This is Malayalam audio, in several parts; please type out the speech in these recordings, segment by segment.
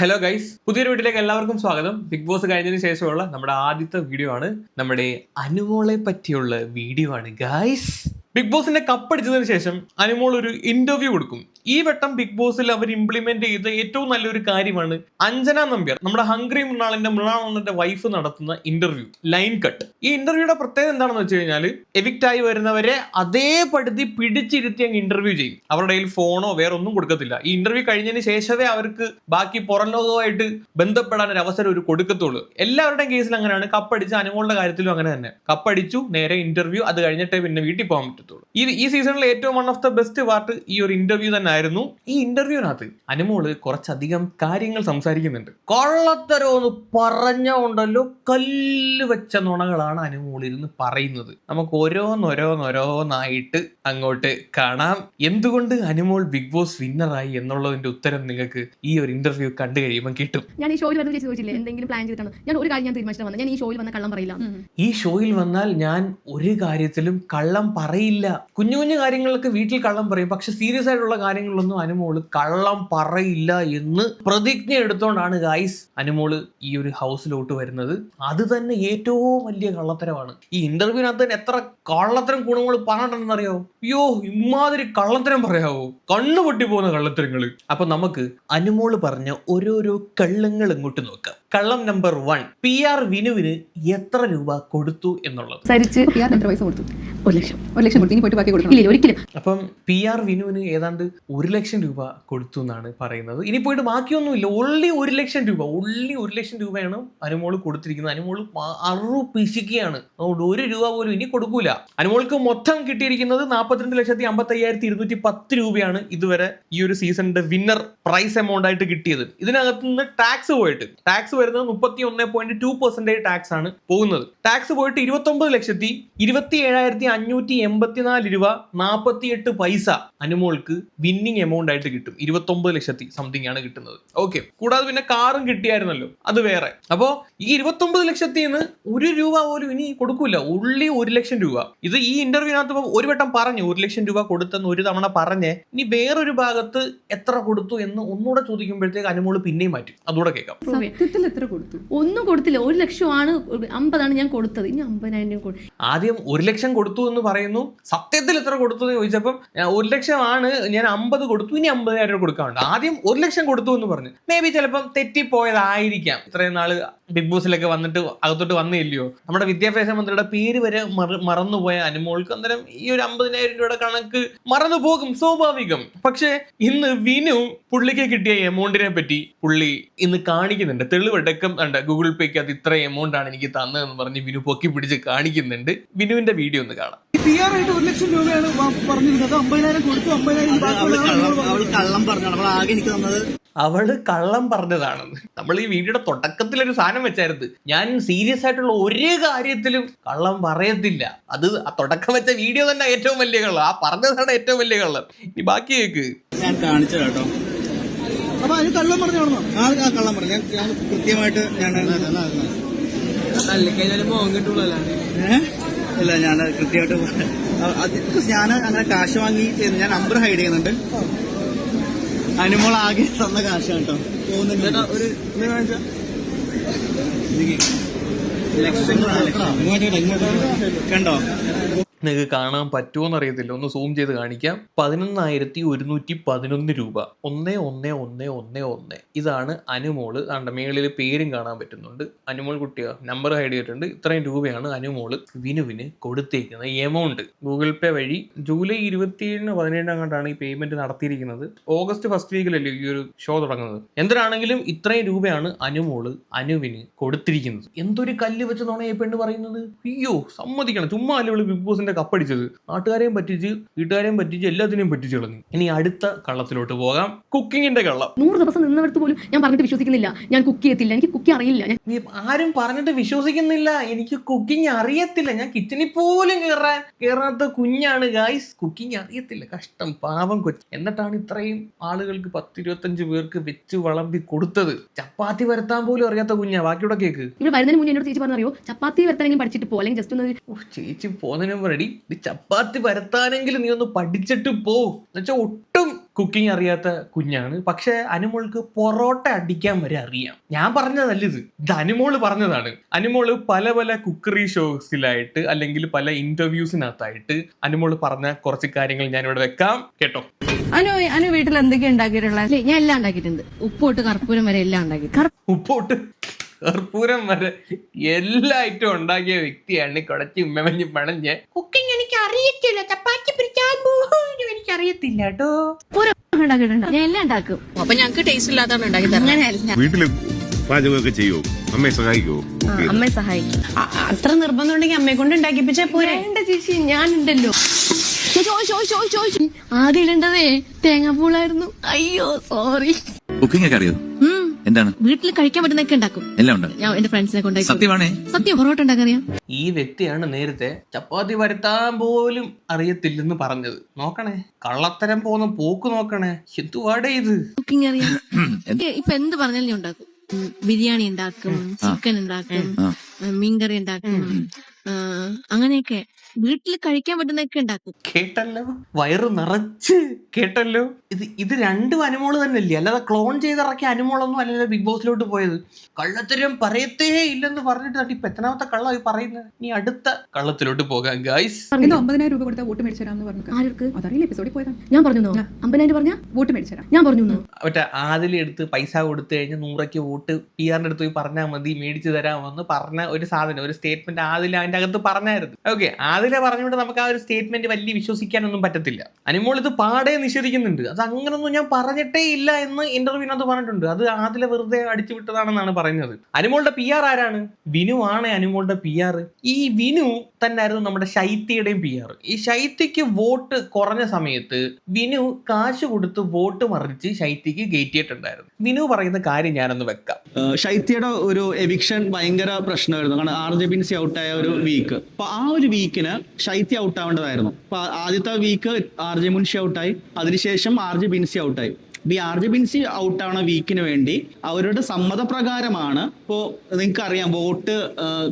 ഹലോ ഗൈസ് പുതിയൊരു വീട്ടിലേക്ക് എല്ലാവർക്കും സ്വാഗതം. ബിഗ് ബോസ് കഴിഞ്ഞതിന് ശേഷമുള്ള നമ്മുടെ ആദ്യത്തെ വീഡിയോ ആണ്. നമ്മുടെ അനുമോളെ പറ്റിയുള്ള വീഡിയോ ആണ് ഗൈസ് ബിഗ് ബോസിന്റെ കപ്പടിച്ചതിന് ശേഷം അനുമോൾ ഒരു ഇന്റർവ്യൂ കൊടുക്കും. ഈ വട്ടം ബിഗ് ബോസിൽ അവർ ഇംപ്ലിമെന്റ് ചെയ്ത ഏറ്റവും നല്ലൊരു കാര്യമാണ് അഞ്ജന നമ്പ്യാർ നമ്മുടെ ഹംഗ്രി മൃണാളിന്റെ മൃണാളിന്റെ വൈഫ് നടത്തുന്ന ഇന്റർവ്യൂ ലൈൻ കട്ട് ഈ ഇന്റർവ്യൂയുടെ പ്രത്യേകത എന്താണെന്ന് വെച്ച് കഴിഞ്ഞാൽ എവിക്റ്റ് ആയി വരുന്നവരെ അതേപടുതി പിടിച്ചിരുത്തി അങ്ങ് ഇന്റർവ്യൂ ചെയ്യും. അവരുടെ കയ്യിൽ ഫോണോ വേറെ ഒന്നും കൊടുക്കത്തില്ല. ഈ ഇന്റർവ്യൂ കഴിഞ്ഞതിന് ശേഷമേ അവർക്ക് ബാക്കി പുറം ലോകവുമായിട്ട് ബന്ധപ്പെടാൻ ഒരു അവസരം ഒരു കൊടുക്കത്തുള്ളൂ. എല്ലാവരുടെയും കേസിൽ അങ്ങനെയാണ്. കപ്പടിച്ച് അനുമോളുടെ കാര്യത്തിലും അങ്ങനെ തന്നെ. കപ്പടിച്ചു നേരെ ഇന്റർവ്യൂ അത് കഴിഞ്ഞിട്ടേ പിന്നെ വീട്ടിൽ പോകാൻ പറ്റത്തുള്ളൂ. ഈ ഈ സീസണിലെ ഏറ്റവും one of the best part ഈ ഒരു ഇന്റർവ്യൂ തന്നെ ആയിരുന്നു ഈ ഇന്റർവ്യൂവിനകത്ത് അനുമോൾ കുറച്ചധികം കാര്യങ്ങൾ സംസാരിക്കുന്നുണ്ട്. കൊള്ളത്തരോ എന്ന് പറഞ്ഞുകൊണ്ടല്ലോ കല്ല് വെച്ച നുണകളാണ് അനുമോളിരുന്ന് പറയുന്നത്. നമുക്ക് ഓരോന്നോരോന്നോരോന്നായിട്ട് അങ്ങോട്ട് കാണാം. എന്തുകൊണ്ട് അനുമോൾ ബിഗ് ബോസ് വിന്നറായി എന്നുള്ളതിന്റെ ഉത്തരം നിങ്ങൾക്ക് ഈ ഒരു ഇന്റർവ്യൂ കണ്ടു കഴിയുമ്പോൾ കിട്ടും. ഞാൻ ഈ ഷോയിൽ വരുന്ന ചോദിച്ചില്ലേ എന്തെങ്കിലും പ്ലാൻ ചെയ്തിട്ടുണ്ടോ? ഞാൻ ഒരു കാര്യം ഞാൻ തീരുമാനിച്ചിട്ട് വന്നത് ഞാൻ ഈ ഷോയിൽ വന്ന കള്ളം പറയില്ല. ഈ ഷോയിൽ വന്നാൽ ഞാൻ ഒരു കാര്യത്തിലും കള്ളം പറയില്ല. കുഞ്ഞു കുഞ്ഞു കാര്യങ്ങളൊക്കെ വീട്ടിൽ കള്ളം പറയും. പക്ഷെ സീരിയസ് ആയിട്ടുള്ള കാര്യങ്ങളിലൊന്നും അനുമോൾ കള്ളം പറയില്ല എന്ന് പ്രതിജ്ഞ എടുത്തോണ്ടാണ് ഗായ്സ് അനുമോൾ ഈ ഒരു ഹൗസിലോട്ട് വരുന്നത്. അത് തന്നെ ഏറ്റവും വലിയ കള്ളത്തരമാണ്. ഈ ഇന്റർവ്യൂവിനകത്ത് തന്നെ എത്ര കള്ളത്തരം ഗുണങ്ങൾ പറഞ്ഞിട്ടുണ്ടെന്നറിയോ? അയ്യോ ഇമാതിരി കള്ളത്തരം പറയാവോ? കണ്ണു പൊട്ടി പോകുന്ന കള്ളത്തരങ്ങൾ. അപ്പൊ നമുക്ക് അനുമോൾ പറഞ്ഞ ഓരോരോ കള്ളങ്ങൾ ഇങ്ങോട്ട് നോക്കാം. കള്ളം നമ്പർ വൺ പി ആർ വിനുവിന് എത്ര രൂപ കൊടുത്തു എന്നുള്ളത്? സരിച്ച് ഇയാൾ എത്ര പൈസ കൊടുത്തു? ഒരു ലക്ഷം. ഒരു ലക്ഷം കൊടുത്തു. ഇനി പോയിട്ട് ബാക്കി കൊടുക്കണം. ഇല്ല ഒരിക്കലും. അപ്പം പി ആർ വിനുവിന് ഏതാണ്ട് ഒരു ലക്ഷം രൂപ കൊടുത്തു എന്നാണ് പറയുന്നത്. ഇനി പോയിട്ട് ബാക്കിയൊന്നുമില്ല. ഒള്ളി ഒരു ലക്ഷം രൂപ. ഒള്ളി ഒരു ലക്ഷം രൂപയാണ് അനുമോൾ കൊടുത്തിരിക്കുന്നത്. അനുമോൾ അറു പിശിക്കുകയാണ് അതുകൊണ്ട് ഒരു രൂപ പോലും ഇനി കൊടുക്കൂല. അനുമോൾക്ക് മൊത്തം കിട്ടിയിരിക്കുന്നത് നാൽപ്പത്തിരണ്ട് ലക്ഷത്തി അമ്പത്തി അയ്യായിരത്തി ഇരുന്നൂറ്റി പത്ത് രൂപയാണ് ഇതുവരെ ഈ ഒരു സീസണിന്റെ വിന്നർ പ്രൈസ് എമൗണ്ട് ആയിട്ട് കിട്ടിയത്. ഇതിനകത്ത് നിന്ന് ടാക്സ് പോയിട്ട്. ടാക്സ് വരുന്നത് മുപ്പത്തി ഒന്ന് പോയിന്റ് ടു പെർസെന്റേജ് ടാക്സ് ആണ് പോകുന്നത്. ടാക്സ് പോയിട്ട് ഇരുപത്തി ഒമ്പത് ലക്ഷത്തി ഇരുപത്തി ഏഴായിരത്തി അഞ്ഞൂറ്റി എൺപത്തിനാല് രൂപ നാൽപ്പത്തി എട്ട് പൈസ അനുമോൾക്ക് വിന്നിങ് എമൗണ്ട് ആയിട്ട് കിട്ടും. ഇരുപത്തി ഒമ്പത് ലക്ഷത്തി സംതിങ് ആണ് കിട്ടുന്നത്. ഓക്കെ കൂടാതെ പിന്നെ കാറും കിട്ടിയായിരുന്നല്ലോ. അത് വേറെ. അപ്പോ ഈ ഇരുപത്തി ഒമ്പത് ലക്ഷത്തിൽ നിന്ന് ഒരു രൂപ പോലും ഇനി കൊടുക്കൂല. ഉള്ളി ഒരു ലക്ഷം രൂപ. ഇത് ഈ ഇന്റർവ്യൂവിനകത്ത് ഒരു വട്ടം പറഞ്ഞു ഒരു ലക്ഷം രൂപ കൊടുത്തെന്ന് ഒരു തവണ പറഞ്ഞേ ഇനി വേറൊരു ഭാഗത്ത് എത്ര കൊടുത്തു എന്ന് ഒന്നുകൂടെ ചോദിക്കുമ്പോഴത്തേക്ക് അനുമോൾ പിന്നെയും മാറ്റും. അതുകൂടെ കേൾക്കാം. സത്യത്തിൽ എത്ര കൊടുത്തു? ഒന്നും കൊടുത്തില്ല. ഒരു ലക്ഷമാണ് അമ്പതാണ് ഞാൻ കൊടുത്തത്. ഇനി അമ്പതിനായിരം രൂപ ആദ്യം ഒരു ലക്ഷം കൊടുത്തു എന്ന് പറയുന്നു. സത്യത്തിൽ എത്ര കൊടുത്തു എന്ന് ചോദിച്ചപ്പം ഒരു ലക്ഷമാണ് ഞാൻ അമ്പത് കൊടുത്തു ഇനി അമ്പതിനായിരം രൂപ കൊടുക്കാറുണ്ട് ആദ്യം ഒരു ലക്ഷം കൊടുത്തു എന്ന് പറഞ്ഞു. മേ ബി ചിലപ്പം തെറ്റിപ്പോയതായിരിക്കാം. ഇത്രയും നാൾ ബിഗ് ബോസിലൊക്കെ വന്നിട്ട് അകത്തോട്ട് വന്നില്ലയോ? നമ്മുടെ വിദ്യാഭ്യാസ മന്ത്രിയുടെ പേര് വരെ മറ- മറന്നുപോയ അനുമോൾക്ക് അന്നേരം ഈ ഒരു അമ്പതിനായിരം രൂപയുടെ കണക്ക് മറന്നു പോകും സ്വാഭാവികം. പക്ഷേ ഇന്ന് വിനു പുള്ളിക്ക് കിട്ടിയ എമൗണ്ടിനെ പറ്റി പുള്ളി ഇന്ന് കാണിക്കുന്നുണ്ട്. തെളിവടക്കം ഉണ്ട് ഗൂഗിൾ പേക്ക് അത് ഇത്ര എമൗണ്ട് ആണ് എനിക്ക് തന്നതെന്ന് പറഞ്ഞ് വിനു പൊക്കി പിടിച്ച് കാണിക്കുന്നുണ്ട്. വിനുവിന്റെ വീഡിയോ ഒന്ന് കാണാം. പി ആർ ആയിട്ട് ഒരു ലക്ഷം രൂപയാണ് പറഞ്ഞിരുന്നത്. അമ്പതിനായിരം കൊടുത്തു അമ്പതിനായിരം കള്ളം അവൾ അവൾ ആകെ എനിക്ക് തന്നത് അവൾ കള്ളം പറഞ്ഞതാണെന്ന്. നമ്മൾ ഈ വീഡിയോയുടെ തുടക്കത്തിൽ ഒരു സാധനം വെച്ചായിരുന്നു. ഞാൻ സീരിയസ് ആയിട്ടുള്ള ഒരു കാര്യത്തിലും കള്ളം പറയത്തില്ല. അത് ആ തുടക്കം വെച്ച വീഡിയോ തന്നെ ഏറ്റവും വലിയ കള്ളം. ആ പറഞ്ഞതാണ് ഏറ്റവും വലിയ കള്ളം. ഇനി ബാക്കി കേക്ക്. ഞാൻ കാണിച്ചു കേട്ടോ അപ്പൊ അതിന് കള്ളം പറഞ്ഞാണോ ആ കള്ളം പറഞ്ഞു. ഞാൻ ഞാൻ കൃത്യമായിട്ട് ഞാൻ? ഇല്ല ഞാൻ കൃത്യമായിട്ട് അത് ഞാൻ അങ്ങനെ കാശ് വാങ്ങി ചെയ്യുന്നു ഞാൻ നമ്പർ ഹൈഡ് ചെയ്യുന്നുണ്ട്. അനുമോൾ ആകെ തന്ന കാശാണ് കേട്ടോ പോകുന്നുണ്ട് ഒരു കണ്ടോ? നിങ്ങൾക്ക് കാണാൻ പറ്റുമോ എന്നറിയത്തില്ല ഒന്ന് സൂം ചെയ്ത് കാണിക്കാം. പതിനൊന്നായിരത്തി ഒരുന്നൂറ്റി പതിനൊന്ന് രൂപ. ഒന്ന് ഒന്ന് ഒന്ന് ഒന്ന് ഒന്ന്. ഇതാണ് അനുമോൾ. കണ്ട മേളിൽ പേരും കാണാൻ പറ്റുന്നുണ്ട്. അനുമോൾ കുട്ടിയോ നമ്പർ ഹൈഡ് ചെയ്തിട്ടുണ്ട്. ഇത്രയും രൂപയാണ് അനുമോൾ വിനുവിന് കൊടുത്തേക്കുന്ന എമൗണ്ട് ഗൂഗിൾ പേ വഴി ജൂലൈ ഇരുപത്തിയേഴിന് പതിനേഴാം കണ്ടാണ് ഈ പേയ്മെന്റ് നടത്തിയിരിക്കുന്നത്. ഓഗസ്റ്റ് ഫസ്റ്റ് വീക്കിലല്ലേ ഈ ഒരു ഷോ തുടങ്ങുന്നത്? എന്തിനാണെങ്കിലും ഇത്രയും രൂപയാണ് അനുമോൾ അനുവിന് കൊടുത്തിരിക്കുന്നത്. എന്തൊരു കല്ല് വെച്ച് നുണയെ പെണ്ണ് പറയുന്നത്? അയ്യോ സമ്മതിക്കണം. ചുമ്മാ അല്ലേ ബിഗ് ബോസിന്റെ കപ്പടിച്ചത് നാട്ടുകാരെയും പറ്റിച്ച് വീട്ടുകാരെയും പറ്റിച്ച് എല്ലാത്തിനെയും പറ്റിച്ച് കളഞ്ഞു. ഇനി അടുത്ത കള്ളത്തിലോട്ട് പോകാം. കുക്കിങ്ങിന്റെ കള്ളം. നൂറ് ദിവസം നിന്നവർക്ക് പോലും ഞാൻ പറഞ്ഞിട്ട് വിശ്വസിക്കുന്നില്ല. ഞാൻ കുക്ക് ചെയ്യത്തില്ല. എനിക്ക് കുക്കി അറിയില്ല. നീ ആരും പറഞ്ഞിട്ട് വിശ്വസിക്കുന്നില്ല. എനിക്ക് കുക്കിംഗ് അറിയത്തില്ല. ഞാൻ കിച്ചണിൽ പോലും കയറാൻ കയറാത്ത കുഞ്ഞാണ് ഗായ്സ് കുക്കിംഗ് അറിയത്തില്ല. കഷ്ടം. പാവം കൊച്ചു. എന്നിട്ടാണ് ഇത്രയും ആളുകൾക്ക് പത്തിരുപത്തഞ്ച് പേർക്ക് വെച്ച് വളമ്പി കൊടുത്തത്. ചപ്പാത്തി വരുത്താൻ പോലും അറിയാത്ത കുഞ്ഞാ. ബാക്കിയുടെ കേക്ക്. ഇവിടെ വരുന്നതിന് മുന്നേ എന്നോട് ചേച്ചി പറഞ്ഞറിയോ ചപ്പാത്തി വരത്താനെങ്കിലും പഠിച്ചിട്ട് പോ. അല്ലെങ്കിൽ ജസ്റ്റ് ഒന്ന് ചേച്ചി പോന്നതിനും റെഡി ഇത് ചപ്പാത്തി വരത്താനെങ്കിലും നീ ഒന്ന് പഠിച്ചിട്ട് പോ. എന്നുവെച്ചാൽ ഒട്ടും കുക്കിംഗ് അറിയാത്ത കുഞ്ഞാണ്. പക്ഷെ അനുമോൾക്ക് പൊറോട്ട അടിക്കാൻ വരെ അറിയാം. ഞാൻ പറഞ്ഞതല്ല ഇത്. ഇത് അനുമോൾ പറഞ്ഞതാണ്. അനുമോൾ പല പല കുക്കറി ഷോസിലായിട്ട് അല്ലെങ്കിൽ പല ഇന്റർവ്യൂസിനകത്തായിട്ട് അനുമോൾ പറഞ്ഞ കുറച്ച് കാര്യങ്ങൾ ഞാൻ ഇവിടെ വെക്കാം. കേട്ടോ? അനു അനു വീട്ടിൽ എന്തൊക്കെയാ ഉണ്ടാക്കിയിട്ടുള്ളത്? ഞാൻ എല്ലാം ഉണ്ടാക്കിയിട്ടുണ്ട്. ഉപ്പോട്ട് കർപ്പൂരം വരെ എല്ലാം ഉണ്ടാക്കി ഉപ്പോട്ട് കർപ്പൂരം വരെ എല്ലാ ഐറ്റവും ഉണ്ടാക്കിയ വ്യക്തിയാണ് കുടച്ച് ഉമ്മമഞ്ഞ് പണഞ്ഞ്. കുക്കിംഗ് എനിക്ക് അറിയത്തില്ല ചപ്പാത്തി എനിക്ക് അറിയത്തില്ല കേട്ടോ. ഞാൻ എല്ലാം ഉണ്ടാക്കും. അപ്പൊ ഞങ്ങക്ക് ടേസ്റ്റ് ഇല്ലാത്തതാണ് ഉണ്ടാക്കി തരുന്നത് അങ്ങനെയല്ല. വീട്ടിൽ പാചകമൊക്കെ ചെയ്യുമോ അമ്മയെ സഹായിക്കുമോ കുക്ക് ചെയ്യാൻ? അമ്മയെ സഹായിക്കും. അത്ര നിർബന്ധം ഉണ്ടെങ്കിൽ അമ്മയെ കൊണ്ട് ഉണ്ടാക്കിപ്പിച്ചാ പോരെ. വേണ്ട ചേച്ചി ഞാനുണ്ടല്ലോ. ആദ്യം ഇടേണ്ടതേ തേങ്ങാപ്പൂളായിരുന്നു അയ്യോ സോറി കുക്കിംഗ് ഒക്കെ അറിയോ? എന്താണ്? വീട്ടിൽ കഴിക്കാൻ പറ്റുന്നൊക്കെ ഉണ്ടാക്കും. എല്ലാം ഉണ്ട്? ഞാൻ എന്റെ ഫ്രണ്ട്സിനെ കൊണ്ടായി സത്യമാണേ? സത്യം പൊറോട്ട ഉണ്ടാക്കാറിയാം ഈ വ്യക്തിയാണ് നേരത്തെ ചപ്പാത്തി വരുത്താൻ പോലും അറിയത്തില്ലെന്ന് പറഞ്ഞത്. നോക്കണേ. കള്ളത്തരം പോകുന്ന പോക്ക് നോക്കണേ. എന്തുവാടേ ഇത്? കുക്കിംഗ് അറിയാം. ഇപ്പൊ എന്ത് പറഞ്ഞാലും ഞാൻ ഉണ്ടാക്കും. ബിരിയാണി ഉണ്ടാക്കും ചിക്കൻ ഉണ്ടാക്കും. മീൻകറി ഉണ്ടാക്കും. ആ, അങ്ങനെയൊക്കെ. വീട്ടിൽ കഴിക്കാൻ പറ്റുന്നൊക്കെ ഉണ്ടാക്കും. കേട്ടല്ലോ? വയറ് നിറച്ച്. കേട്ടല്ലോ? ഇത് ഇത് രണ്ടും അനുമോൾ തന്നെയല്ലേ? അല്ലാതെ ക്ലോൺ ചെയ്തിറക്കിയ അനുമോളൊന്നും അല്ലല്ലോ ബിഗ് ബോസിലോട്ട് പോയത്. കള്ളത്തരം പറയത്തേ ഇല്ലെന്ന് പറഞ്ഞിട്ട് തട്ടി ഇപ്പൊ എത്രാമത്തെ കള്ളമായി പറയുന്നത്? ഇനി അടുത്ത കള്ളത്തിലോട്ട് പോകാൻ ഗൈസ് അമ്പതിനായിരം രൂപ കൊടുത്താൽ വോട്ട് മേടിച്ചു പറഞ്ഞു ആർക്ക് അതറിയില്ല എപ്പിസോഡിൽ പോയതാണ്. ഞാൻ പറഞ്ഞു? അമ്പതിനായിരം പറഞ്ഞ? വോട്ട് മേടിച്ചു ഞാൻ പറഞ്ഞു? മറ്റേ ആദ്യം എടുത്ത് പൈസ കൊടുത്തു കഴിഞ്ഞാൽ നൂറയ്ക്ക് വോട്ട് പി ആറിന്റെ അടുത്ത് പോയി പറഞ്ഞാൽ മതി മേടിച്ചു തരാമെന്ന് പറഞ്ഞ ഒരു സാധനം ഒരു സ്റ്റേറ്റ്മെന്റ് ആദില അതിന്റെ അകത്ത് പറഞ്ഞായിരുന്നു. ഓക്കെ ആദില പറഞ്ഞുകൊണ്ട് നമുക്ക് ആ ഒരു സ്റ്റേറ്റ്മെന്റ് വലിയ വിശ്വസിക്കാനൊന്നും പറ്റത്തില്ല. അനുമോൾ ഇത് പാടെ നിഷേധിക്കുന്നുണ്ട്. അത് അങ്ങനൊന്നും ഞാൻ പറഞ്ഞിട്ടേ ഇല്ല എന്ന് ഇന്റർവ്യൂവിനകത്ത് പറഞ്ഞിട്ടുണ്ട്. അത് ആദില വെറുതെ അടിച്ചു വിട്ടതാണെന്നാണ് പറയുന്നത്. അനുമോളുടെ പി ആർ ആരാണ്? വിനു ആണ് അനുമോളുടെ പി ആർ ഈ വിനു തന്നെ ആയിരുന്നു നമ്മുടെ ശൈത്യയുടെയും പി ആർ ഈ ശൈത്യക്ക് വോട്ട് കുറഞ്ഞ സമയത്ത് വിനു കാശ് കൊടുത്ത് വോട്ട് മറിച്ച് ശൈത്യക്ക് ഗേറ്റിയിട്ടുണ്ടായിരുന്നു വിനു പറയുന്ന കാര്യം ഞാനൊന്ന് വെക്കാം. ശൈത്യയുടെ ഒരു എവിക്ഷൻ ഭയങ്കര പ്രശ്നമായിരുന്നു കാരണം ആർ ജെ ബിൻസി ഔട്ടായ ഒരു വീക്ക് അപ്പൊ ആ ഒരു വീക്കിന് ശൈത്യ ഔട്ട് ആവേണ്ടതായിരുന്നു. അപ്പൊ ആദ്യത്തെ വീക്ക് ആർ ജെ മുൻഷി ഔട്ടായി അതിനുശേഷം ആർ ജെ ബിൻസി ഔട്ടായി അപ്പൊ ഈ ആർ ജെ ബിൻസി ഔട്ട് ആവണ വീക്കിന് വേണ്ടി അവരുടെ സമ്മതപ്രകാരമാണ് ഇപ്പോ നിങ്ങൾക്ക് അറിയാം വോട്ട്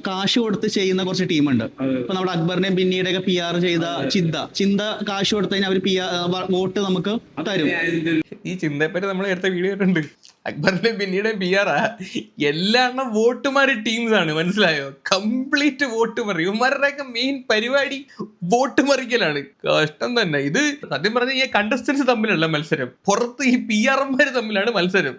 കാശ് കൊടുത്ത് ചെയ്യുന്ന കുറച്ച് ടീമുണ്ട്. ഇപ്പൊ നമ്മുടെ അക്ബറിനെ പിന്നീട് ഒക്കെ പി ആർ ചെയ്ത ചിന്ത. ചിന്ത കാശ് കൊടുത്തു കഴിഞ്ഞാൽ അവർ പി ആർ വോട്ട് നമുക്ക് തരും. ഈ ചിന്തയെപ്പറ്റി നമ്മൾ എടുത്ത വീഡിയോ ഉണ്ട് അക്ബറിന്റെ പിന്നീട് പി ആർ എല്ലാ വോട്ട് മാറി ടീംസ് ആണ് മനസ്സിലായോ? കംപ്ലീറ്റ് വോട്ട് മറി ഇവന്മാരുടെയൊക്കെ മെയിൻ പരിപാടി വോട്ട് മറിക്കലാണ് കഷ്ടം തന്നെ. ഇത് സത്യം പറഞ്ഞ ഈ കണ്ടസ്റ്റൻസ് തമ്മിലുള്ള മത്സരം. പുറത്ത് ഈ പി ആർമാര് തമ്മിലാണ് മത്സരം.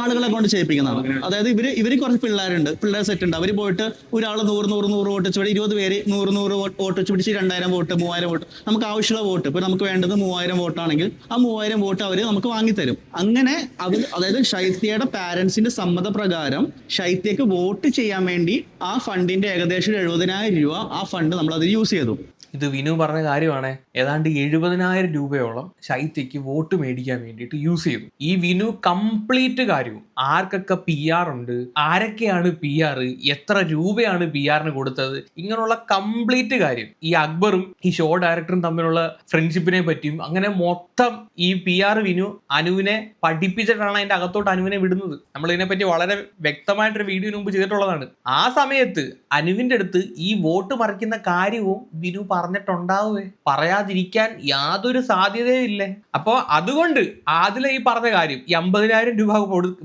ആളുകളെ കൊണ്ട് ചെയ്യിപ്പിക്കുന്നതാണ്. അതായത് ഇവർ ഇവർ കുറച്ച് പിള്ളേരുണ്ട്. പിള്ളേർ സെറ്റ് ഉണ്ട്. അവർ പോയിട്ട് ഒരാൾ നൂറ് നൂറ് നൂറ് വോട്ട് വെച്ച് ഇരുപത് പേര് നൂറ് നൂറ് വോട്ട് വോട്ട് വെച്ച് പിടിച്ച് രണ്ടായിരം വോട്ട് മൂവായിരം വോട്ട് നമുക്ക് ആവശ്യമുള്ള വോട്ട്. ഇപ്പൊ നമുക്ക് വേണ്ടത് മൂവായിരം വോട്ടാണെങ്കിൽ ആ മൂവായിരം വോട്ട് അവർ നമുക്ക് വാങ്ങിത്തരും. അങ്ങനെ അവർ അതായത് ശൈത്യയുടെ പാരന്റ്സിന്റെ സമ്മതപ്രകാരം ശൈത്യക്ക് വോട്ട് ചെയ്യാൻ വേണ്ടി ആ ഫണ്ടിന്റെ ഏകദേശം എഴുപതിനായിരം രൂപ ആ ഫണ്ട് നമ്മൾ അതിൽ യൂസ് ചെയ്തു. ഇത് വിനു പറഞ്ഞ കാര്യമാണ്. ഏതാണ്ട് എഴുപതിനായിരം രൂപയോളം ശൈത്യക്ക് വോട്ട് മേടിക്കാൻ വേണ്ടിയിട്ട് യൂസ് ചെയ്തു. ഈ വിനു കംപ്ലീറ്റ് കാര്യവും. ആർക്കൊക്കെ പി ആർ ഉണ്ട്? ആരൊക്കെയാണ് പി ആർ എത്ര രൂപയാണ് പി ആറിന് കൊടുത്തത്? ഇങ്ങനെയുള്ള കംപ്ലീറ്റ് കാര്യം. ഈ അക്ബറും ഈ ഷോ ഡയറക്ടറും തമ്മിലുള്ള ഫ്രണ്ട്ഷിപ്പിനെ പറ്റിയും അങ്ങനെ മൊത്തം ഈ പി ആർ വിനു അനുവിനെ പഠിപ്പിച്ചിട്ടാണ് അതിന്റെ അകത്തോട്ട് അനുവിനെ വിടുന്നത്. നമ്മൾ ഇതിനെപ്പറ്റി വളരെ വ്യക്തമായിട്ടൊരു വീഡിയോ മുമ്പ് ചെയ്തിട്ടുള്ളതാണ്. ആ സമയത്ത് അനുവിന്റെ അടുത്ത് ഈ വോട്ട് മറിക്കുന്ന കാര്യവും വിനു പറഞ്ഞിട്ടുണ്ടാവുകയെ പറയാതിരിക്കാൻ യാതൊരു സാധ്യതയും ഇല്ലേ? അപ്പൊ അതുകൊണ്ട് ആദില ഈ പറഞ്ഞ കാര്യം ഈ അമ്പതിനായിരം രൂപ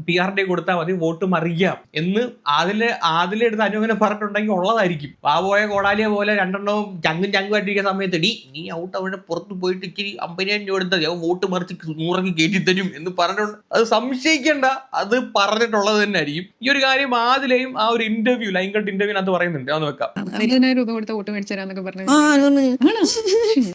പി ആർ ഡി കൊടുത്താൽ മതി വോട്ട് മറിയാം എന്ന് ആദിലെ ആദിലെ എടുത്ത് അനുവിനെ പറഞ്ഞിട്ടുണ്ടെങ്കിൽ ഉള്ളതായിരിക്കും. ആ പോയ കോടാലിയ പോലെ രണ്ടെണ്ണവും ചങ്കും ചങ്കും ആയിട്ടിരിക്കുന്ന സമയത്ത് ഡി നീ ഔട്ട് അവിടെ പുറത്ത് പോയിട്ട് ഇച്ചിരി അമ്പതിനായിരം രൂപ എടുത്താൽ അവ വോട്ട് മറിച്ച് നൂറൊക്കെ കയറ്റി തരും എന്ന് പറഞ്ഞിട്ടുണ്ട്. അത് സംശയിക്കേണ്ട അത് പറഞ്ഞിട്ടുള്ളത് തന്നെ ആയിരിക്കും. ഈ ഒരു കാര്യം ആദിലെയും ആ ഒരു ഇന്റർവ്യൂ ലൈൻ കട്ട് ഇന്റർവ്യൂവിനകത്ത് പറയുന്നുണ്ട്. അത് വെക്കാം അമ്പതിനായിരം രൂപ കൊടുത്ത വോട്ട് മേടിച്ചു തരാന്നൊക്കെ പറഞ്ഞു.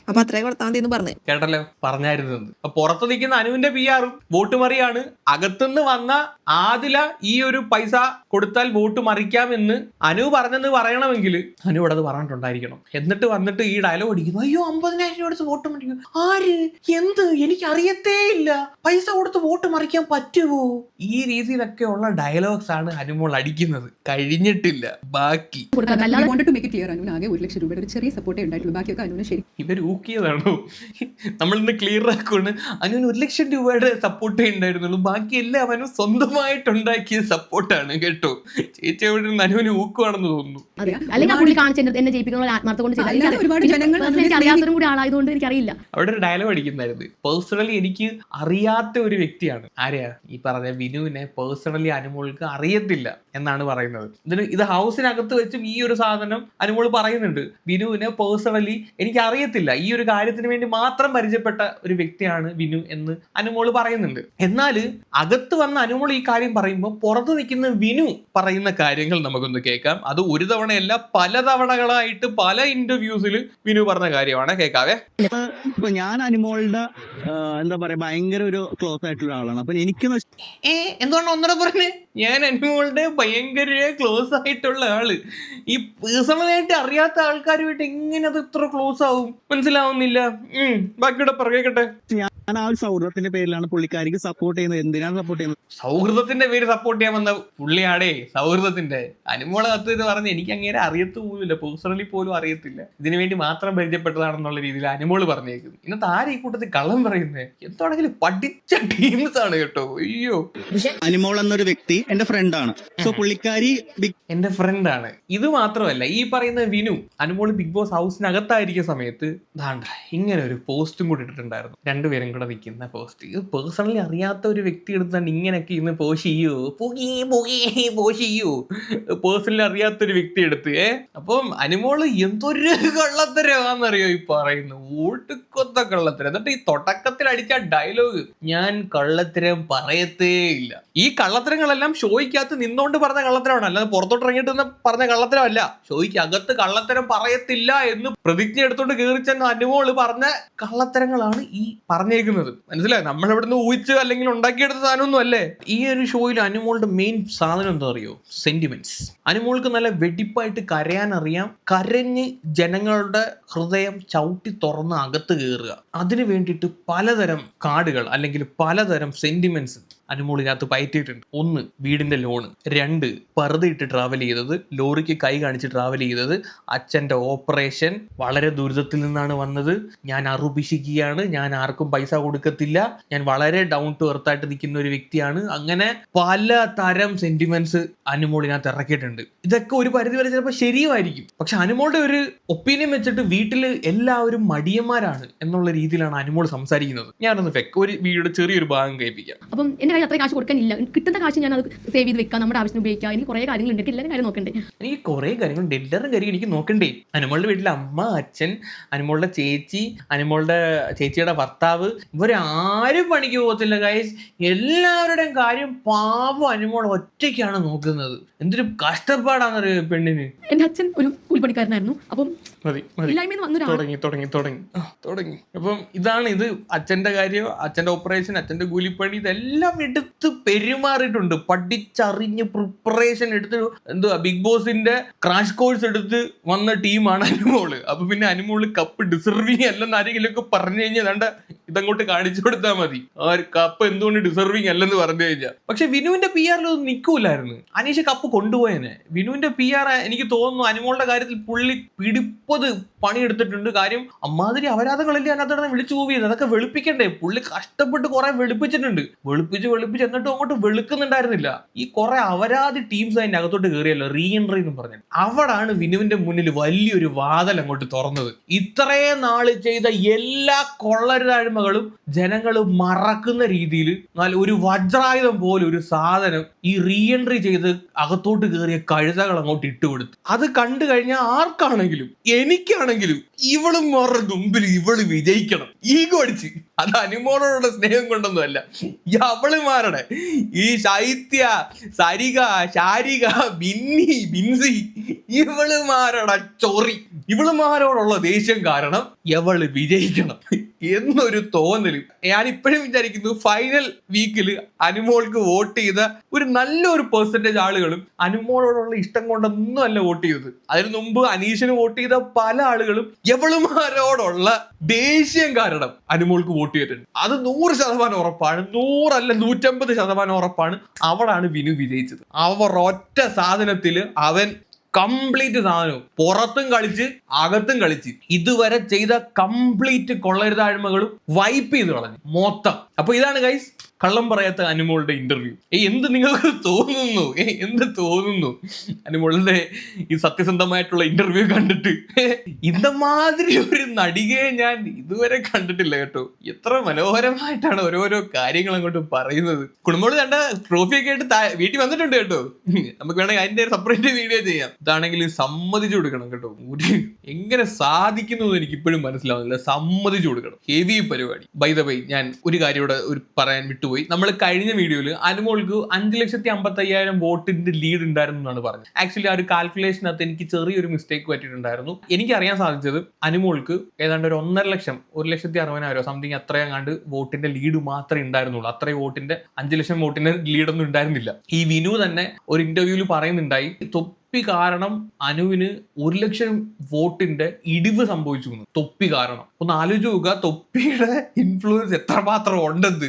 അപ്പൊ അത്രേ കൊടുത്താൽ മതി എന്ന് പറഞ്ഞു. കേട്ടല്ലോ പറഞ്ഞായിരുന്നു അപ്പൊ പുറത്ത് നിൽക്കുന്ന അനുവിന്റെ പി ആറും വോട്ട് മറിയാണ്. അകത്തുനിന്ന് വന്ന ആദില ഈ ഒരു പൈസ കൊടുത്താൽ വോട്ട് മറിക്കാമെന്ന് അനു പറഞ്ഞെന്ന് പറയണമെങ്കിൽ അനു ഇവിടെ അത് പറഞ്ഞിട്ടുണ്ടായിരിക്കണം. എന്നിട്ട് വന്നിട്ട് ഈ ഡയലോഗ് അടിക്കുന്നു. അയ്യോ അമ്പതിനായിരം രൂപ കൊടുത്ത് വോട്ട് മറിക്കും. ആര്? എന്ത്? എനിക്ക് അറിയത്തേ ഇല്ല. പൈസ കൊടുത്ത് വോട്ട് മറിക്കാൻ പറ്റുമോ ഈ രീതിയിലൊക്കെ ഉള്ള ഡയലോഗ്സ് ആണ് അനുമോൾ അടിക്കുന്നത്. കഴിഞ്ഞിട്ടില്ല. ബാക്കി. ഒരു ലക്ഷം രൂപയുടെ ഒരു ചെറിയ സപ്പോർട്ടേ ഉണ്ടായിട്ടുള്ളൂ ആയിട്ടുള്ളൂ ബാക്കിയൊക്കെ അനുവിന് ശരി ഇവർ ഊക്കിയതാണോ? നമ്മളിന്ന് ക്ലിയർ ആക്കുകയാണ് അനുവിന് ഒരു ലക്ഷം രൂപയുടെ സപ്പോർട്ടേ ഉണ്ടായിരുന്നുള്ളൂ. ബാക്കി എല്ലാം അവന് സ്വന്തമായിട്ടുണ്ടാക്കിയ സപ്പോർട്ടാണ് കേട്ടോ. ചേച്ചി അവിടെ നിന്ന് അനുവിന് ഊക്കുവാണെന്ന് തോന്നുന്നു. അല്ലെങ്കിൽ പുള്ളി കാണിച്ച് എന്നെ- ജയിപ്പിക്കുന്ന ആത്മാർത്ഥ കൊണ്ട് ചെയ്തത്. ഒരുപാട് ജനങ്ങൾ എനിക്ക് അറിയാത്തവരും കൂടി ആളായതുകൊണ്ട് എനിക്കറിയില്ല. അവിടെ ഒരു ഡയലോഗ് അടിക്കുന്നായിരുന്നു പേഴ്സണലി എനിക്ക് അറിയാത്ത ഒരു വ്യക്തിയാണ്. ആരെയാ? ഈ പറഞ്ഞ വിനുവിനെ പേഴ്സണലി അനുമോൾക്ക് അറിയത്തില്ല എന്നാണ് പറയുന്നത്. ഇതിന് ഇത് ഹൗസിനകത്ത് വെച്ചും ഈ ഒരു സാധനം അനുമോൾ പറയുന്നുണ്ട്. വിനുവിനെ പേഴ്സണലി എനിക്ക് അറിയത്തില്ല ഈ ഒരു കാര്യത്തിന് വേണ്ടി മാത്രം പരിചയപ്പെട്ട ഒരു വ്യക്തിയാണ് വിനു എന്ന് അനുമോൾ പറയുന്നുണ്ട്. എന്നാൽ അകത്ത് വന്ന അനുമോൾ ഈ കാര്യം പറയുമ്പോൾ പുറത്ത് നിൽക്കുന്ന വിനു പറയുന്ന കാര്യങ്ങൾ നമുക്കൊന്ന് കേൾക്കാം. അത് ഒരു തവണയല്ല പല തവണകളായിട്ട് പല ഇന്റർവ്യൂസിൽ വിനു പറഞ്ഞ കാര്യമാണ്. കേൾക്കാവേ? ഞാൻ അനുമോളുടെ എന്താ പറയാ ഭയങ്കര ഒരു ക്ലോസ് ആയിട്ടുള്ള ആളാണ്. അപ്പൊ എനിക്ക് ഏ എന്തുകൊണ്ടാണ് ഒന്നര പറഞ്ഞേ ഞാൻ അനുമോളുടെ ഭയങ്കര ക്ലോസ് ആയിട്ടുള്ള ആൾ. ഈ പേഴ്സണലായിട്ട് അറിയാത്ത ആൾക്കാരുമായിട്ട് എങ്ങനെ അത് ഇത്ര ക്ലോസ് ആവും? മനസ്സിലാവുന്നില്ല. ഉം ബാക്കിയുടെ പറയട്ടെ ഞാൻ ആ ഒരു സൗഹൃദത്തിന്റെ പേരിലാണ് പുള്ളിക്കാരിക്ക് സപ്പോർട്ട് ചെയ്യുന്നത്. എന്തിനാണ് സപ്പോർട്ട് ചെയ്യുന്നത്? സൗഹൃദത്തിന്റെ പേര് സപ്പോർട്ട് ചെയ്യാൻ വന്ന പുള്ളിയാടേ സൗഹൃദത്തിന്റെ. അനുമോളെ കത്ത് എന്ന് പറഞ്ഞ് എനിക്ക് അങ്ങനെ അറിയത്തു പോലുമില്ല. പേഴ്സണലി പോലും അറിയത്തില്ല. ഇതിനു വേണ്ടി മാത്രം പരിചയപ്പെട്ടതാണെന്നുള്ള രീതിയിൽ അനുമോൾ പറഞ്ഞേക്കുന്നു. ഇന്നത്തെ ആരെ ഈ കൂട്ടത്തിൽ കള്ളം പറയുന്നത് എന്താണെങ്കിലും പഠിച്ച ടീംസ് ആണ് കേട്ടോ. അയ്യോ. അനുമോൾ എന്നൊരു വ്യക്തി എന്റെ ഫ്രണ്ടാണ് സോ പുള്ളിക്കാരി എന്റെ ഫ്രണ്ട് ആണ്. ഇത് മാത്രമല്ല ഈ പറയുന്ന വിനു അനുമോൾ ബിഗ് ബോസ് ഹൗസിനകത്തായിരിക്കുന്ന സമയത്ത് ദാണ്ട ഇങ്ങനെ ഒരു പോസ്റ്റും കൂടി ഇട്ടിട്ടുണ്ടായിരുന്നു. രണ്ടുപേരും കൂടെ നിൽക്കുന്ന പോസ്റ്റ് ഇത് പേഴ്സണലി അറിയാത്ത ഒരു വ്യക്തി എടുത്താണ് ഇങ്ങനെയൊക്കെ ഇന്ന് പോസ്റ്റ് ചെയ്യൂ. പോകി പോകി പോസ്റ്റ് ചെയ്യൂ. പേഴ്സണലി അറിയാത്തൊരു വ്യക്തി എടുത്ത് ഏ? അപ്പം അനുമോൾ എന്തൊരു കള്ളത്തരമാണെന്നറിയോ ഈ പറയുന്നത്? കൊത്ത കള്ളത്തരം. എന്നിട്ട് ഈ തുടക്കത്തിൽ അടിച്ച ഡയലോഗ് ഞാൻ കള്ളത്തരം പറയത്തേ ഇല്ല. ഈ കള്ളത്തരങ്ങളെല്ലാം ഷോയ്ക്കകത്ത് നിന്നോണ്ട് പറഞ്ഞ കള്ളത്തരമാണ്. അല്ലാതെ പുറത്തോട്ട് ഇറങ്ങിയിട്ട് പറഞ്ഞ കള്ളത്തരമല്ല. ഷോയ്ക്ക് അകത്ത് കള്ളത്തരം പറയത്തില്ല എന്ന് പ്രതിജ്ഞ എടുത്തോണ്ട് കയറി ചെന്ന അനുമോൾ പറഞ്ഞ കള്ളത്തരങ്ങളാണ് ഈ പറഞ്ഞേക്കുന്നത് മനസ്സിലായി? നമ്മൾ ഇവിടുന്ന് ഊഹിച്ച് അല്ലെങ്കിൽ ഉണ്ടാക്കിയെടുത്ത സാധനമൊന്നും അല്ലേ? ഈ ഒരു ഷോയിൽ അനുമോളുടെ മെയിൻ സാധനം എന്താ അറിയോ? സെന്റിമെന്റ്സ് അനുമോൾക്ക് നല്ല വെടിപ്പായിട്ട് കരയാൻ അറിയാം. കരഞ്ഞ് ജനങ്ങളുടെ ഹൃദയം ചവിട്ടി തുറന്ന് അകത്ത് കയറുക. അതിനു വേണ്ടിയിട്ട് പലതരം കാർഡുകൾ അല്ലെങ്കിൽ പലതരം സെന്റിമെന്റ്സ് അനുമോളിനകത്ത് പയറ്റിയിട്ടുണ്ട്. ഒന്ന് വീടിന്റെ ലോണ്. രണ്ട് പറുതിയിട്ട് ട്രാവൽ ചെയ്തത് ലോറിക്ക് കൈ കാണിച്ച് ട്രാവൽ ചെയ്തത് അച്ഛന്റെ ഓപ്പറേഷൻ വളരെ ദുരിതത്തിൽ നിന്നാണ് വന്നത്. ഞാൻ അറുപിശിക്കുകയാണ് ഞാൻ ആർക്കും പൈസ കൊടുക്കത്തില്ല ഞാൻ വളരെ ഡൗൺ ടു എർത്ത് ആയിട്ട് നിൽക്കുന്ന ഒരു വ്യക്തിയാണ്. അങ്ങനെ പല തരം സെന്റിമെന്റ്സ് അനുമോളിനകത്ത് ഇറക്കിയിട്ടുണ്ട്. ഇതൊക്കെ ഒരു പരിധി വരെ ചിലപ്പോൾ ശരിയുമായിരിക്കും. പക്ഷെ അനുമോളുടെ ഒരു ഒപ്പീനിയൻ വെച്ചിട്ട് വീട്ടിൽ എല്ലാവരും മടിയന്മാരാണ് എന്നുള്ള രീതിയിലാണ് അനുമോൾ സംസാരിക്കുന്നത്. ഞാനൊന്ന് ഫെക്ക് ഒരു വീഡിയോയുടെ ചെറിയൊരു ഭാഗം കേൾപ്പിക്കാം. അപ്പം കയ്യിൽ അത്ര കാശ് കൊടുക്കാനില്ല കിട്ടുന്ന കാശ് ഞാൻ അത് സേവ് ചെയ്ത് വെക്കാം നമ്മുടെ ആവശ്യത്തിന് ഉപയോഗിക്കാം. എനിക്ക് കുറേ കാര്യങ്ങളുണ്ട്. എനിക്ക് എല്ലാവരും കാര്യം നോക്കണ്ടേ? എനിക്ക് കുറേ കാര്യങ്ങൾ ഡെല്ലറും കാര്യം എനിക്ക് നോക്കണ്ടേ? അനുമോളുടെ വീട്ടിലെ അമ്മ അച്ഛൻ അനുമോളുടെ ചേച്ചി അനുമോളുടെ ചേച്ചിയുടെ ഭർത്താവ് ഇവരാരും പണിക്ക് പോകത്തില്ല ഗൈസ് എല്ലാവരുടെയും കാര്യം പാവം അനുമോൾ ഒറ്റയ്ക്കാണ് നോക്കുന്നത്. എന്തൊരു കഷ്ടപ്പാടാണെന്നറിയോ പെണ്ണിന്? എന്റെ അച്ഛൻ ഒരു കൂലിപ്പണിക്കാരനായിരുന്നു. അപ്പം മതി മതി. തുടങ്ങി തുടങ്ങി തുടങ്ങി. തുടങ്ങി. അപ്പം ഇതാണ് ഇത് അച്ഛന്റെ കാര്യം അച്ഛന്റെ ഓപ്പറേഷൻ അച്ഛന്റെ കൂലിപ്പണി ഇതെല്ലാം എടുത്ത് പെരുമാറിയിട്ടുണ്ട്. പഠിച്ചറിഞ്ഞ് പ്രിപ്പറേഷൻ എടുത്ത് എന്തുവാ ബിഗ് ബോസിന്റെ ക്രാഷ് കോഴ്സ് എടുത്ത് വന്ന ടീമാണ് അനുമോൾ. അപ്പൊ പിന്നെ അനുമോൾ കപ്പ് ഡിസർവിങ് അല്ലെന്ന് ആരെങ്കിലും ഒക്കെ പറഞ്ഞു കഴിഞ്ഞാൽ വേണ്ട ഇതങ്ങോട്ട് കാണിച്ചു കൊടുത്താൽ മതി. ആ കപ്പ് എന്തുകൊണ്ട് ഡിസർവിങ് അല്ലെന്ന് പറഞ്ഞു കഴിഞ്ഞാൽ പക്ഷെ വിനുവിന്റെ പി ആറിൽ ഒന്നും നിൽക്കൂലായിരുന്നു അനീഷ് കപ്പ് കൊണ്ടുപോയനെ. വിനുവിന്റെ പി ആർ എനിക്ക് തോന്നുന്നു അനുമോളുടെ കാര്യത്തിൽ പുള്ളി പിടിപ്പത് പണിയെടുത്തിട്ടുണ്ട്. കാര്യം അമ്മാതിരി അപരാധങ്ങളല്ലേ അതിനകത്ത് വിളിച്ചു പോവുകയാണ് അതൊക്കെ വെളുപ്പിക്കണ്ടേ? പുള്ളി കഷ്ടപ്പെട്ട് കുറെ വെളുപ്പിച്ചിട്ടുണ്ട്. വെളുപ്പിച്ച് വെളുപ്പിച്ച് എന്നിട്ടും അങ്ങോട്ട് വെളുക്കുന്നുണ്ടായിരുന്നില്ല. ഈ കുറെ അവരാതി ടീംസ് അതിന്റെ അകത്തോട്ട് കയറിയല്ലോ റീ എൻട്രി എന്ന് പറഞ്ഞത് അവിടാണ് വിനുവിന്റെ മുന്നിൽ വലിയൊരു വാതൽ അങ്ങോട്ട് തുറന്നത്. ഇത്രയും നാൾ ചെയ്ത എല്ലാ കൊള്ളരുതാഴ്മകളും ജനങ്ങൾ മറക്കുന്ന രീതിയിൽ നല്ല ഒരു വജ്രായുധം പോലെ ഒരു സാധനം ഈ റീ എൻട്രി ചെയ്ത് അകത്തോട്ട് കയറിയ കഴുതകൾ അങ്ങോട്ട് ഇട്ടുകൊടുത്തു അത് കണ്ടു കഴിഞ്ഞാൽ ആർക്കാണെങ്കിലും എനിക്കാണെങ്കിലും ഇവളും വേറെ മുമ്പിൽ ഇവൾ വിജയിക്കണം. ഈഗോ അടിച്ച്. അത് അനുമോളോടുള്ള സ്നേഹം കൊണ്ടൊന്നുമല്ല. ഈ അവളുമാരുടെ ഈ ശൈത്യ സരിക ശാരിക ബിന്നി ബിൻസി ഇവളുമാരുടെ ചൊറി. ഇവളുമാരോടുള്ള ദേഷ്യം കാരണം എവൾ വിജയിക്കണം. എന്നൊരു തോന്നൽ ഞാൻ ഇപ്പോഴും വിചാരിക്കുന്നു ഫൈനൽ വീക്കിൽ അനുമോൾക്ക് വോട്ട് ചെയ്ത ഒരു നല്ലൊരു പെർസെന്റേജ് ആളുകളും അനുമോളോടുള്ള ഇഷ്ടം കൊണ്ടൊന്നും അല്ല വോട്ട് ചെയ്തത്. അതിനു മുമ്പ് അനീഷിന് വോട്ട് ചെയ്ത പല ആളുകളും എവളുമാരോടുള്ള ദേഷ്യം കാരണം അനുമോൾക്ക് വോട്ട് ചെയ്തിട്ടുണ്ട്. അത് നൂറ് ശതമാനം ഉറപ്പാണ്. നൂറല്ല നൂറ്റമ്പത് ശതമാനം ഉറപ്പാണ്. അവളാണ് വിനു വിജയിച്ചത്. അവർ ഒറ്റ സാധനത്തിൽ അവൻ കംപ്ലീറ്റ് സാധനവും. പുറത്തും കളിച്ച് അകത്തും കളിച്ച്. ഇതുവരെ ചെയ്ത കംപ്ലീറ്റ് കൊള്ളരുതാഴ്മകളും വൈപ്പ് ചെയ്ത് കളഞ്ഞു. മൊത്തം. അപ്പൊ ഇതാണ് ഗൈസ് കള്ളം പറയാത്ത അനുമോളുടെ ഇന്റർവ്യൂ ഏ എന്ത് നിങ്ങൾക്ക് തോന്നുന്നു? ഏ എന്ത് തോന്നുന്നു? അനുമോളുടെ ഈ സത്യസന്ധമായിട്ടുള്ള ഇന്റർവ്യൂ കണ്ടിട്ട്. ഇതമാതിരി ഒരു നടികയെ ഞാൻ ഇതുവരെ കണ്ടിട്ടില്ല കേട്ടോ. എത്ര മനോഹരമായിട്ടാണ് ഓരോരോ കാര്യങ്ങൾ അങ്ങോട്ട് പറയുന്നത്. കുടുംബോട് കണ്ട ട്രോഫി ഒക്കെ ആയിട്ട് വീട്ടിൽ വന്നിട്ടുണ്ട് കേട്ടോ. നമുക്ക് വേണമെങ്കിൽ അതിന്റെ ഒരു സെപ്പറേറ്റ് വീഡിയോ ചെയ്യാം. ഇതാണെങ്കിൽ സമ്മതിച്ചു കൊടുക്കണം കേട്ടോ. എങ്ങനെ സാധിക്കുന്നു എന്ന് എനിക്ക് ഇപ്പോഴും മനസ്സിലാവുന്നില്ല. സമ്മതിച്ചു കൊടുക്കണം. ഹെവി പരിപാടി. ബൈ ദ ബൈ ഞാൻ ഒരു കാര്യം ഇവിടെ ഒരു പറയാൻ വിട്ടുപോയി. നമ്മൾ കഴിഞ്ഞ വീഡിയോയിൽ അനുമോൾക്ക് അഞ്ച് ലക്ഷത്തി അമ്പത്തി അയ്യായിരം വോട്ടിന്റെ ലീഡ് ഉണ്ടായിരുന്നു എന്നാണ് പറഞ്ഞത്. ആക്ച്വലി ആ ഒരു കാൽക്കുലേഷനകത്ത് എനിക്ക് ചെറിയൊരു മിസ്റ്റേക്ക് പറ്റിയിട്ടുണ്ടായിരുന്നു. എനിക്ക് അറിയാൻ സാധിച്ചത് അനുമോൾക്ക് ഏതാണ്ട് ഒരു ഒന്നര ലക്ഷം ഒരു ലക്ഷത്തി അറുപതിനായിരം സംതിങ് അത്രയങ്ങാണ്ട് വോട്ടിന്റെ ലീഡ് മാത്രമേ ഉണ്ടായിരുന്നുള്ളൂ. അത്രയും വോട്ടിന്റെ അഞ്ച് ലക്ഷം വോട്ടിന്റെ ലീഡൊന്നും ഉണ്ടായിരുന്നില്ല. ഈ വിനു തന്നെ ഒരു ഇന്റർവ്യൂവിൽ പറയുന്നുണ്ടായി തൊപ്പി കാരണം അനുവിന് ഒരു ലക്ഷം വോട്ടിന്റെ ഇടിവ് സംഭവിച്ചു തൊപ്പി കാരണം. ഒന്ന് ആലോചിച്ച് നോക്കുക തൊപ്പിയുടെ ഇൻഫ്ലുവൻസ് എത്രമാത്രം ഉണ്ടെന്ന്.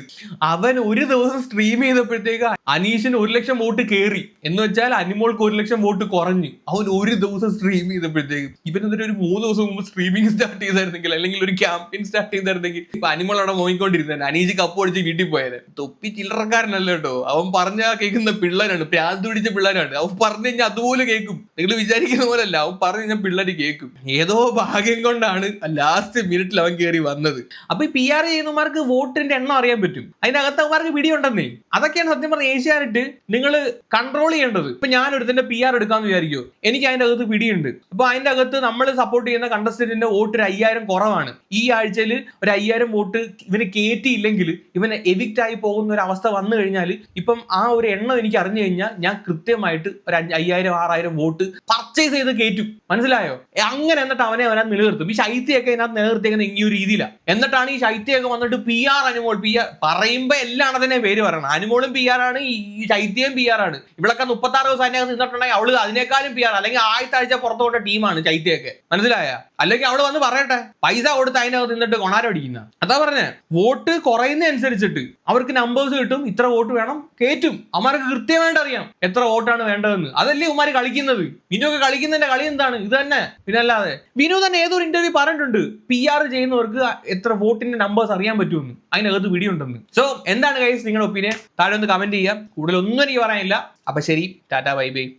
അവൻ ഒരു ദിവസം സ്ട്രീം ചെയ്തപ്പോഴത്തേക്ക് അനീഷിന് ഒരു ലക്ഷം വോട്ട് കയറി എന്ന് വെച്ചാൽ അനിമോൾക്ക് ഒരു ലക്ഷം വോട്ട് കുറഞ്ഞു. അവൻ ഒരു ദിവസം സ്ട്രീം ചെയ്തപ്പോഴത്തേക്ക് ഇവൻ എന്നിട്ട് ഒരു മൂന്ന് ദിവസം മുമ്പ് സ്ട്രീമിംഗ് സ്റ്റാർട്ട് ചെയ്തായിരുന്നെങ്കിൽ അല്ലെങ്കിൽ ഒരു ക്യാമ്പയിൻ സ്റ്റാർട്ട് ചെയ്തായിരുന്നെങ്കിൽ ഇപ്പൊ അനിമോൾ അവിടെ നോക്കിക്കൊണ്ടിരുന്നത് അനീഷ് കപ്പ് അടിച്ച് വീട്ടിൽ പോയത്. തൊപ്പി ചില്ലറക്കാരനല്ല അവൻ പറഞ്ഞ കേൾക്കുന്ന പിള്ളേരാണ് പ്രാന്ത് പിടിച്ച പിള്ളേരാണ്. അവൻ പറഞ്ഞു കഴിഞ്ഞാൽ അതുപോലെ കേൾക്കും നിങ്ങൾ വിചാരിക്കുന്ന പോലെ അല്ല അവൻ പറഞ്ഞു ഞാൻ പിള്ളേർ കേൾക്കും ഏതോ ഭാഗ്യം കൊണ്ടാണ് ലാസ്റ്റ് മിനിറ്റിൽ അവൻ കയറി വന്നത്. അപ്പൊ ഈ പി ആർ ചെയ്യുന്നവർക്ക് വോട്ടിന്റെ എണ്ണം അറിയാൻ പറ്റും. അതിനകത്ത് അവന്മാർക്ക് പിടിയുണ്ടെന്നേ. അതൊക്കെയാണ് സത്യം പറഞ്ഞ ഏഷ്യാനെറ്റ് നിങ്ങൾ കൺട്രോൾ ചെയ്യേണ്ടത്. ഇപ്പൊ ഞാൻ ഒരുത്തിന്റെ പി ആർ എടുക്കാന്ന് വിചാരിക്കോ. എനിക്ക് അതിന്റെ അകത്ത് പിടിയുണ്ട്. അപ്പൊ അതിന്റെ അകത്ത് നമ്മൾ സപ്പോർട്ട് ചെയ്യുന്ന കണ്ടസ്റ്റന്റിന്റെ വോട്ട് ഒരു അയ്യായിരം കുറവാണ്. ഈ ആഴ്ചയിൽ ഒരു അയ്യായിരം വോട്ട് ഇവന് കയറ്റിയില്ലെങ്കിൽ ഇവന് എവിക്റ്റ് ആയി പോകുന്ന ഒരു അവസ്ഥ വന്നു കഴിഞ്ഞാൽ ഇപ്പം ആ ഒരു എണ്ണം എനിക്ക് അറിഞ്ഞു കഴിഞ്ഞാൽ ഞാൻ കൃത്യമായിട്ട് ഒരു അയ്യായിരം ആറായിരം വോട്ട് പർച്ചേസ് ചെയ്ത് കയറ്റും മനസ്സിലായോ? അങ്ങനെ എന്നിട്ട് അവനെ അവനെ നിലനിർത്തും. ഈ ശൈത്യൊക്കെ ഇതിനകത്ത് നിലനിർത്തിയേക്കുന്ന ഈ ഒരു രീതിയിലാണ് എന്നിട്ടാണ് ഈ ശൈത്യൊക്കെ വന്നിട്ട് P R Anumol P R പറയുമ്പോ എല്ലാം അതിനെ പേര് പറയണം അനുമോളും പി ആർ ആണ് ഈ ശൈത്യം പി ആർ ആണ്. ഇവളൊക്കെ മുപ്പത്തി ആറ് ദിവസം അതിനകത്ത് നിന്നിട്ടുണ്ടെങ്കിൽ അവൾ അതിനേക്കാളും പി ആർ അല്ലെങ്കിൽ ആദ്യത്തെ ആഴ്ച പുറത്തു ടീമാണ് ശൈത്യൊക്കെ മനസ്സിലായ? അല്ലെങ്കിൽ അവൾ വന്ന് പറയട്ടെ. പൈസ കൊടുത്ത് അതിനകത്ത് നിന്നിട്ട് കൊണാരം അടിക്കുന്ന. അതാ പറഞ്ഞേ വോട്ട് കുറയുന്ന അനുസരിച്ചിട്ട് അവർക്ക് നമ്പേഴ്സ് കിട്ടും ഇത്ര വോട്ട് വേണം കയറ്റും അവന്മാർക്ക് കൃത്യമായിട്ട് അറിയാം എത്ര വോട്ടാണ് വേണ്ടതെന്ന്. അതല്ലേ ഉമാര് കളിക്കുന്നത്. വിനു കളിക്കുന്നതിന്റെ കളി എന്താണ്? ഇത് തന്നെ. പിന്നെ അല്ലാതെ വിനു തന്നെ ഏതൊരു ഇന്റർവ്യൂ പറഞ്ഞിട്ടുണ്ട്. പി ആർ ചെയ്യുന്നവർക്ക് എത്ര വോട്ടിന്റെ നമ്പേഴ്സ് അറിയാൻ പറ്റുമെന്ന്. അതിനകത്ത് വീഡിയോ ഉണ്ടെന്ന്. സോ എന്താണ് കൈസ് നിങ്ങളുടെ ഒപ്പീനിയൻ താഴെ ഒന്ന് കമന്റ് ചെയ്യുക. കൂടുതൽ ഒന്നും എനിക്ക് പറയാനില്ല. അപ്പൊ ശരി. Tata bye bye.